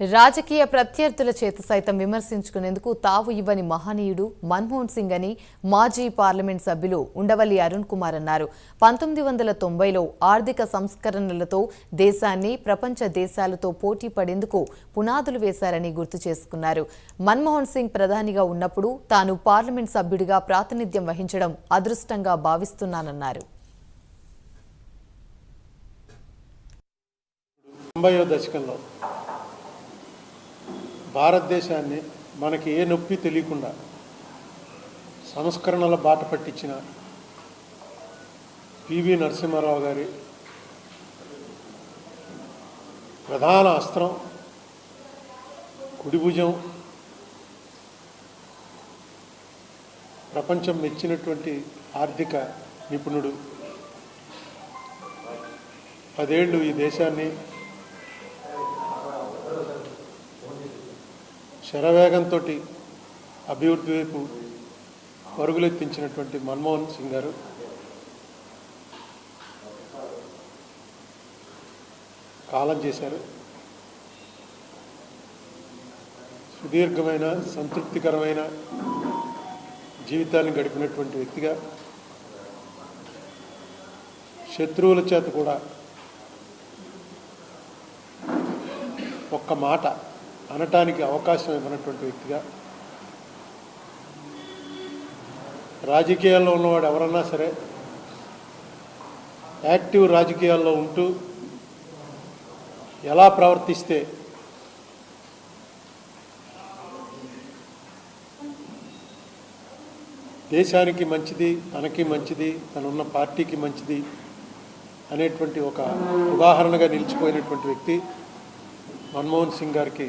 రాజకీయ ప్రత్యర్థుల చేత సైతం విమర్శించుకునేందుకు తావు ఇవ్వని మహనీయుడు మన్మోహన్ సింగ్ అని మాజీ పార్లమెంట్ సభ్యులు ఉండవల్లి అరుణ్ కుమార్ అన్నారు. పంతొమ్మిది వందల తొంభైలో ఆర్థిక సంస్కరణలతో దేశాన్ని ప్రపంచ దేశాలతో పోటీ పడేందుకు పునాదులు వేశారని గుర్తు చేసుకున్నారు. మన్మోహన్ సింగ్ ప్రధానిగా ఉన్నప్పుడు తాను పార్లమెంట్ సభ్యుడిగా ప్రాతినిధ్యం వహించడం అదృష్టంగా భావిస్తున్నానన్నారు. తొంభైవ దశకంలో భారతదేశాన్ని మనకి ఏ నొప్పి తెలియకుండా సంస్కరణల బాట పట్టించిన పివి నరసింహారావు గారి ప్రధాన అస్త్రం కుడిభుజం ప్రపంచం మెచ్చినటువంటి ఆర్థిక నిపుణుడు. పదేళ్ళు ఈ దేశాన్ని శరవేగంతో అభివృద్ధి వైపు పరుగులెత్తించినటువంటి మన్మోహన్ సింగ్ గారు. కాలం చేశారు. సుదీర్ఘమైన సంతృప్తికరమైన జీవితాన్ని గడిపినటువంటి వ్యక్తిగా శత్రువుల చేత కూడా ఒక్క మాట అనటానికి అవకాశం ఇవ్వనటువంటి వ్యక్తిగా. రాజకీయాల్లో ఉన్నవాడు ఎవరన్నా సరే యాక్టివ్ రాజకీయాల్లో ఉంటూ ఎలా ప్రవర్తిస్తే దేశానికి మంచిది తనకి మంచిది తనున్న పార్టీకి మంచిది అనేటువంటి ఒక ఉదాహరణగా నిలిచిపోయినటువంటి వ్యక్తి మన్మోహన్ సింగ్ గారికి